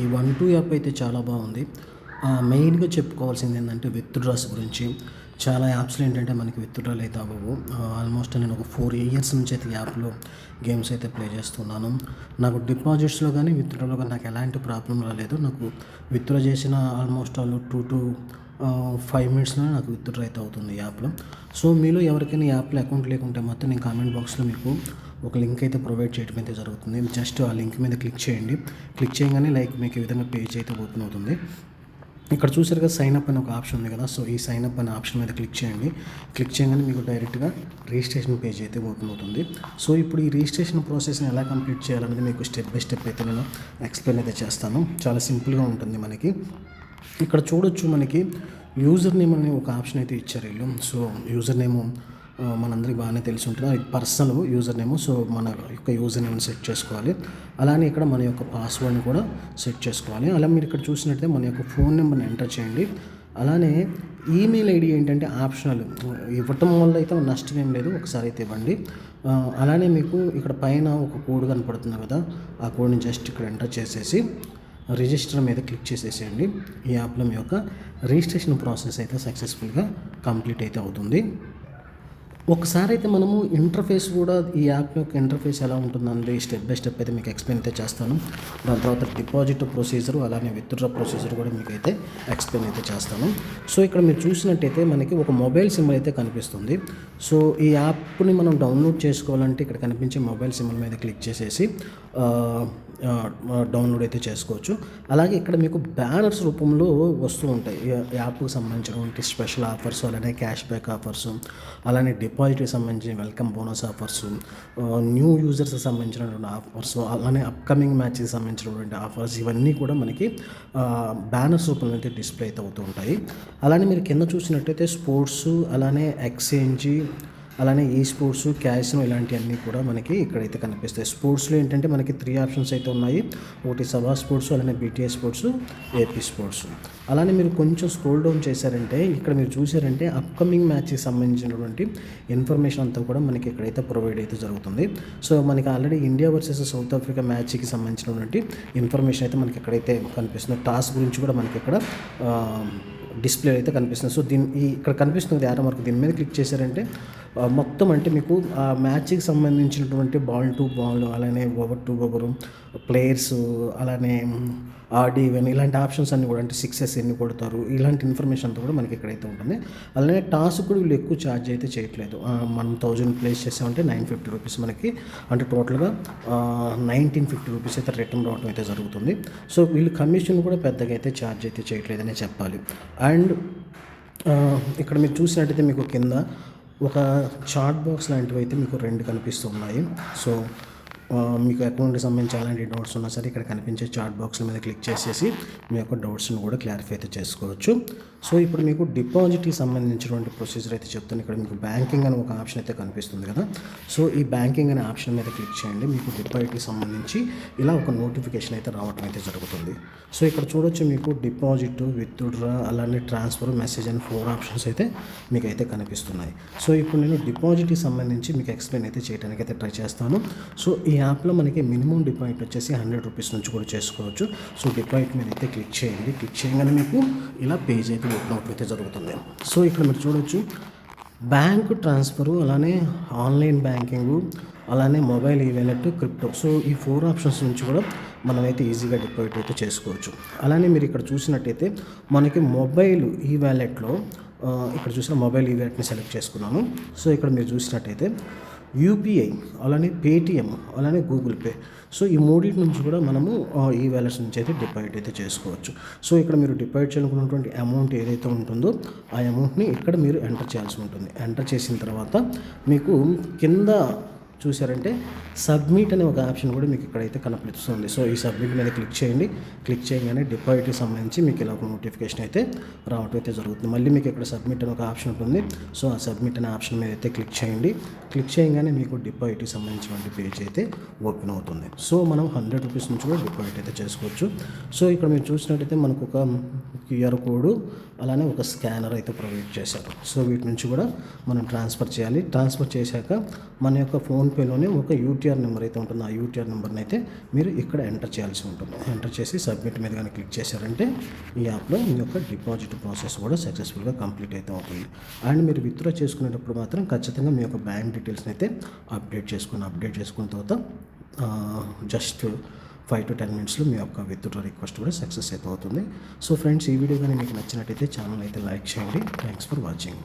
ఈ one two app అయితే చాలా బాగుంది. మెయిన్గా చెప్పుకోవాల్సింది ఏంటంటే విత్డ్రాస్ గురించి. చాలా యాప్స్లో ఏంటంటే మనకి విత్డ్రాలు అయితే అవ్వవు. ఆల్మోస్ట్ నేను ఒక ఫోర్ ఇయర్స్ నుంచి అయితే యాప్లో గేమ్స్ అయితే ప్లే చేస్తున్నాను. నాకు డిపాజిట్స్లో కానీ విత్డ్రాలో కానీ నాకు ఎలాంటి ప్రాబ్లం రాలేదు. నాకు విత్డ్రా చేసిన almost all two to five మినిట్స్లో నాకు విత్డ్రా అయితే అవుతుంది యాప్లో. సో మీలో ఎవరికైనా యాప్లో అకౌంట్ లేకుంటే మాత్రం నేను కామెంట్ బాక్స్లో మీకు ఒక లింక్ అయితే ప్రొవైడ్ చేయడం అయితే జరుగుతుంది. జస్ట్ ఆ లింక్ మీద క్లిక్ చేయండి. క్లిక్ చేయగానే లైక్ మీకు ఈ విధంగా పేజ్ అయితే ఓపెన్ అవుతుంది. ఇక్కడ చూసారు కదా సైన్ అప్ అనే ఒక ఆప్షన్ ఉంది కదా. సో ఈ సైన్ అప్ అనే ఆప్షన్ మీద క్లిక్ చేయండి. క్లిక్ చేయగానే మీకు డైరెక్ట్గా రిజిస్ట్రేషన్ పేజ్ అయితే ఓపెన్ అవుతుంది. సో ఇప్పుడు ఈ రిజిస్ట్రేషన్ ప్రాసెస్ని ఎలా కంప్లీట్ చేయాలనేది మీకు స్టెప్ బై స్టెప్ అయితే నేను ఎక్స్ప్లెయిన్ అయితే చేస్తాను. చాలా సింపుల్గా ఉంటుంది మనకి. ఇక్కడ చూడొచ్చు మనకి యూజర్ నేమ్ అనే ఒక ఆప్షన్ అయితే ఇచ్చారు వీళ్ళు. సో యూజర్ నేమ్ మనందరికీ బాగానే తెలిసి ఉంటుంది అది పర్సనల్ యూజర్ నేమ్ సో మన యొక్క యూజర్ నేమ్ని సెట్ చేసుకోవాలి. అలానే ఇక్కడ మన యొక్క పాస్వర్డ్ని కూడా సెట్ చేసుకోవాలి. అలా మీరు ఇక్కడ చూసినట్టయితే మన యొక్క ఫోన్ నెంబర్ని ఎంటర్ చేయండి. అలానే ఈమెయిల్ ఐడి ఏంటంటే ఆప్షనల్ ఇవ్వటం వల్ల అయితే నష్టం ఏం లేదు. ఒకసారి అయితే ఇవ్వండి. అలానే మీకు ఇక్కడ పైన ఒక కోడ్ కనపడుతుంది కదా ఆ కోడ్ని జస్ట్ ఇక్కడ ఎంటర్ చేసేసి రిజిస్టర్ మీద క్లిక్ చేసేసేయండి. ఈ యాప్లో మీ యొక్క రిజిస్ట్రేషన్ ప్రాసెస్ అయితే సక్సెస్ఫుల్గా కంప్లీట్ అయితే అవుతుంది. ఒకసారి అయితే మనము ఇంటర్ఫేస్ కూడా ఈ యాప్ యొక్క ఇంటర్ఫేస్ ఎలా ఉంటుందండి? స్టెప్ బై స్టెప్ అయితే మీకు ఎక్స్ప్లెయిన్ అయితే చేస్తాను. దాని తర్వాత డిపాజిట్ ప్రొసీజర్ అలానే విత్డ్రా ప్రొసీజర్ కూడా మీకు అయితే ఎక్స్ప్లెయిన్ అయితే చేస్తాను. సో ఇక్కడ మీరు చూసినట్టయితే మనకి ఒక మొబైల్ సిమ్ అయితే కనిపిస్తుంది. సో ఈ యాప్ని మనం డౌన్లోడ్ చేసుకోవాలంటే ఇక్కడ కనిపించే మొబైల్ సింబల్ మీద క్లిక్ చేసేసి డౌన్లోడ్ అయితే చేసుకోవచ్చు. అలాగే ఇక్కడ మీకు బ్యానర్స్ రూపంలో వస్తూ ఉంటాయి. యాప్కి సంబంధించినటువంటి స్పెషల్ ఆఫర్స్ అలానే క్యాష్ బ్యాక్ ఆఫర్స్ అలానే డిపాజిట్కి సంబంధించిన వెల్కమ్ బోనస్ ఆఫర్స్ న్యూ యూజర్స్కి సంబంధించినటువంటి ఆఫర్స్ అలానే అప్కమింగ్ మ్యాచ్కి సంబంధించినటువంటి ఆఫర్స్ ఇవన్నీ కూడా మనకి బ్యానర్స్ రూపంలో అయితే డిస్ప్లే అయితే అవుతూ ఉంటాయి. అలానే మీరు కింద చూసినట్టయితే స్పోర్ట్స్ అలానే ఎక్స్చేంజ్ అలానే ఈ స్పోర్ట్స్ క్యాసినో ఇలాంటివన్నీ కూడా మనకి ఇక్కడైతే కనిపిస్తాయి. స్పోర్ట్స్లో ఏంటంటే మనకి త్రీ ఆప్షన్స్ అయితే ఉన్నాయి. ఒకటి సభా స్పోర్ట్స్ అలానే బీటీఎస్ స్పోర్ట్స్ ఏపీ స్పోర్ట్స్ అలానే మీరు కొంచెం స్క్రోల్ డౌన్ చేశారంటే ఇక్కడ మీరు చూసారంటే అప్కమింగ్ మ్యాచ్కి సంబంధించినటువంటి ఇన్ఫర్మేషన్ అంతా కూడా మనకి ఇక్కడైతే ప్రొవైడ్ అయితే జరుగుతుంది. సో మనకి already India versus South Africa మ్యాచ్కి సంబంధించినటువంటి ఇన్ఫర్మేషన్ అయితే మనకి ఎక్కడైతే కనిపిస్తుంది. టాస్ గురించి కూడా మనకి ఇక్కడ డిస్ప్లే అయితే కనిపిస్తుంది. సో దీని ఈ ఇక్కడ కనిపిస్తుంది ఆరో మార్క్. దీని మీద క్లిక్ చేశారంటే మొత్తం అంటే మీకు ఆ మ్యాచ్కి సంబంధించినటువంటి బాల్ టు బాల్ అలానే ఓవర్ టు ఓవర్ ప్లేయర్స్ అలానే ఆడి ఈవెన్ ఇలాంటి ఆప్షన్స్ అన్ని కూడా అంటే సిక్సెస్ ఎన్ని కొడతారు ఇలాంటి ఇన్ఫర్మేషన్ అంతా కూడా మనకి ఇక్కడైతే ఉంటుంది. అలానే టాస్క్ కూడా వీళ్ళు ఎక్కువ ఛార్జ్ అయితే చేయట్లేదు. మనం థౌజండ్ ప్లేస్ చేసామంటే నైన్ ఫిఫ్టీ రూపీస్ మనకి. అంటే టోటల్గా నైన్టీన్ ఫిఫ్టీ రూపీస్ అయితే రిటర్న్ రావడం అయితే జరుగుతుంది. సో వీళ్ళు కమిషన్ కూడా పెద్దగా అయితే ఛార్జ్ అయితే చేయట్లేదనే చెప్పాలి. అండ్ ఇక్కడ మీరు చూసినట్టయితే మీకు కింద ఒక చార్ట్ బాక్స్ లాంటివి అయితే మీకు రెండు కనిపిస్తూ ఉన్నాయి సో మీకు అకౌంట్కి సంబంధించి అలాంటి డౌట్స్ ఉన్నా సరే ఇక్కడ కనిపించే చార్ట్ బాక్స్ మీద క్లిక్ చేసేసి మీ యొక్క డౌట్స్ని కూడా క్లారిఫై అయితే చేసుకోవచ్చు. సో ఇప్పుడు మీకు డిపాజిట్కి సంబంధించినటువంటి ప్రొసీజర్ అయితే చెప్తాను. ఇక్కడ మీకు బ్యాంకింగ్ అని ఒక ఆప్షన్ అయితే కనిపిస్తుంది కదా. సో ఈ బ్యాంకింగ్ అనే ఆప్షన్ మీద క్లిక్ చేయండి. మీకు డిపాజిట్కి సంబంధించి ఇలా ఒక నోటిఫికేషన్ అయితే రావడం అయితే జరుగుతుంది. సో ఇక్కడ చూడొచ్చు మీకు డిపాజిట్ విత్డ్రా అలానే ట్రాన్స్ఫర్ మెసేజ్ అని ఫోర్ ఆప్షన్స్ అయితే మీకు అయితే కనిపిస్తున్నాయి. సో ఇప్పుడు నేను డిపాజిట్కి సంబంధించి మీకు ఎక్స్ప్లెయిన్ అయితే చేయడానికి అయితే ట్రై చేస్తాను. సో ఈ యాప్లో మనకి మినిమం డిపాజిట్ వచ్చేసి హండ్రెడ్ రూపీస్ నుంచి కూడా చేసుకోవచ్చు. సో డిపాజిట్ మీద అయితే క్లిక్ చేయండి. క్లిక్ చేయగానే మీకు ఇలా పేజ్ అయితే ఓపెన్ అవుట్ అయితే జరుగుతుంది. సో ఇక్కడ మీరు చూడొచ్చు. బ్యాంక్ ట్రాన్స్ఫరు అలానే ఆన్లైన్ బ్యాంకింగ్ అలానే mobile e wallet crypto. So ఈ ఫోర్ ఆప్షన్స్ నుంచి కూడా మనమైతే ఈజీగా డిపాజిట్ అయితే చేసుకోవచ్చు. అలానే మీరు ఇక్కడ చూసినట్టయితే మనకి మొబైల్ ఈ వ్యాలెట్లో ఇక్కడ చూసిన మొబైల్ ఈ వ్యాలెట్ని సెలెక్ట్ చేసుకున్నాను సో ఇక్కడ మీరు చూసినట్టయితే యూపీఐ అలానే పేటిఎం అలానే గూగుల్ పే. సో ఈ మూడింటి నుంచి కూడా మనము ఆ, ఈ వ్యాలెట్స్ నుంచి అయితే డిపాజిట్ అయితే చేసుకోవచ్చు. సో ఇక్కడ మీరు డిపాజిట్ చేయాలనుకున్నటువంటి అమౌంట్ ఏదైతే ఉంటుందో ఆ అమౌంట్ని ఇక్కడ మీరు ఎంటర్ చేయాల్సి ఉంటుంది. ఎంటర్ చేసిన తర్వాత మీకు కింద చూసారంటే సబ్మిట్ అనే ఒక ఆప్షన్ కూడా మీకు ఇక్కడైతే కనిపిస్తుంది సో ఈ సబ్మిట్ మీద క్లిక్ చేయండి. క్లిక్ చేయగానే డిపాజిట్కి సంబంధించి మీకు ఇలా ఒక నోటిఫికేషన్ అయితే రావటం అయితే జరుగుతుంది. మళ్ళీ మీకు ఇక్కడ సబ్మిట్ అనే ఒక ఆప్షన్ ఉంటుంది. సో ఆ సబ్మిట్ అనే ఆప్షన్ మీద అయితే క్లిక్ చేయండి. క్లిక్ చేయగానే మీకు డిపాజిట్కి సంబంధించినటువంటి పేజ్ అయితే ఓపెన్ అవుతుంది. సో మనం హండ్రెడ్ రూపీస్ నుంచి కూడా డిపాజిట్ అయితే చేసుకోవచ్చు. సో ఇక్కడ మీరు చూసినట్టయితే మనకు ఒక క్యూఆర్ కోడ్ అలానే ఒక స్కానర్ అయితే ప్రొవైడ్ చేశారు. సో వీటి నుంచి కూడా మనం ట్రాన్స్ఫర్ చేయాలి. ట్రాన్స్ఫర్ చేశాక మన యొక్క ఫోన్ ఫోన్పేలోనే ఒక యూటీఆర్ నెంబర్ అయితే ఉంటుంది. ఆ యూటీఆర్ నెంబర్ని అయితే మీరు ఇక్కడ ఎంటర్ చేయాల్సి ఉంటుంది. ఎంటర్ చేసి సబ్మిట్ మీద కానీ క్లిక్ చేశారంటే ఈ యాప్లో మీ యొక్క డిపాజిట్ ప్రాసెస్ కూడా సక్సెస్ఫుల్గా కంప్లీట్ అయితే అవుతుంది. అండ్ మీరు విత్డ్రా చేసుకునేటప్పుడు మాత్రం ఖచ్చితంగా మీ యొక్క బ్యాంక్ డీటెయిల్స్ని అయితే అప్డేట్ చేసుకుని అప్డేట్ చేసుకున్న తర్వాత జస్ట్ ఫైవ్ టు టెన్ మినిట్స్లో మీ యొక్క విత్డ్రా రిక్వెస్ట్ కూడా సక్సెస్ అయితే అవుతుంది. సో ఫ్రెండ్స్ ఈ వీడియో కానీ మీకు నచ్చినట్టయితే ఛానల్ అయితే లైక్ చేయండి. Thanks for watching.